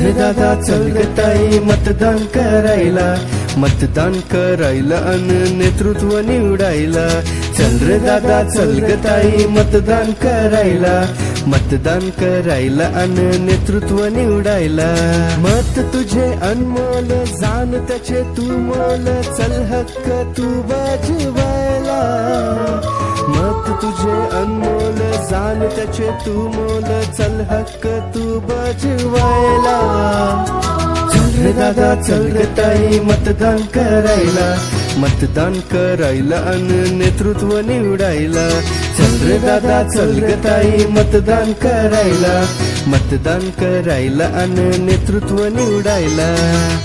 रे दादा चल ताई मतदान करायला. मतदान करायला अन नेतृत्व निवडायला. चल रे दादा चल ग ताई मतदान करायला. मतदान करायला अन नेतृत्व निवडायला. मत तुझे अनमोल जाण त्याचे तू मोल. चल हक्क तू बाजवायला त्याचे तू मोल चल हक्क तू बजवायला. चल रे दादा चल ताई मतदान करायला. मतदान करायला अन नेतृत्व निवडायला. चल रे दादा चल ग ताई मतदान करायला. मतदान करायला अन नेतृत्व निवडायला.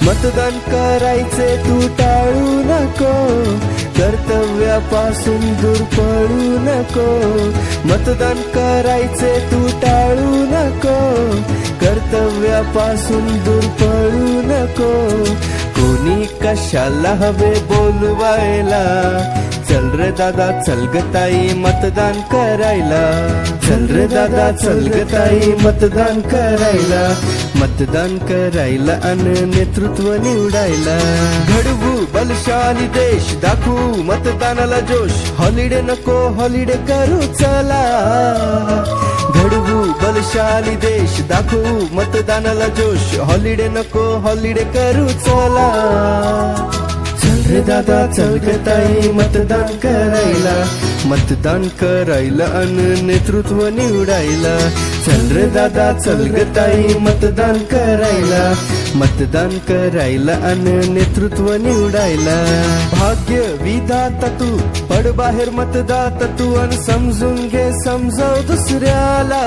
मतदान करायचे तू टाळू नको. कर्तव्यापासून दूर पळू नको. मतदान करायचे तू टाळू नको. कर्तव्यापासून दूर पळू नको. कोणी कशाला हवे बोलवायला? चल रे दादा चल मतदान करायला. चल रे दादा चल मतदान करायला. मतदान करायला अन नेतृत्व निवडायला. घडवू बलशाली देश दाखवू मतदानाला जोश. हॉलिडे नको हॉलिडे करू चला. घडवू बलशाली देश दाखवू मतदानाला जोश. हॉलिडे नको हॉलिडे करू चला. दादा चल ताई मतदान करायला. मतदान करायला अन नेतृत्व निवडायला. चल रे दादा चल ताई मतदान करायला. मतदान करायला अन नेतृत्व निवडायला. भाग्य विधाता तू पड बाहेर मतदाता तू अन समजून घे समजाव दुसऱ्याला.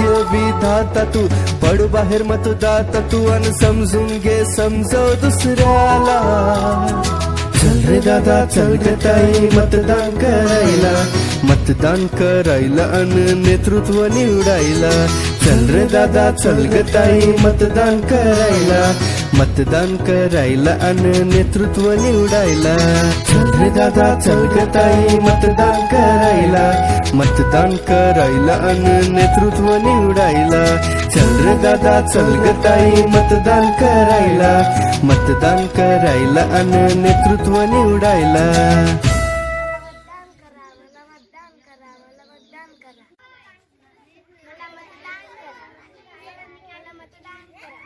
भाग्य विधाता तू पडू बाहेर मतदाता तू अन समजून घे समजव दुसऱ्याला. चल रे दादा चल रे ताई मतदान करायला. मतदान करायला अन नेतृत्व निवडायला. चल रे दादा चल ग ताई मतदान करायला. मतदान करायला अन नेतृत्व निवडायला. चल रे दादा चल ग ताई मतदान करायला. करायला मतदान करायला अन नेतृत्व निवडायला. चल रे दादा चल गताई ताई मतदान करायला. मतदान करायला अन नेतृत्व निवडायला. मतदान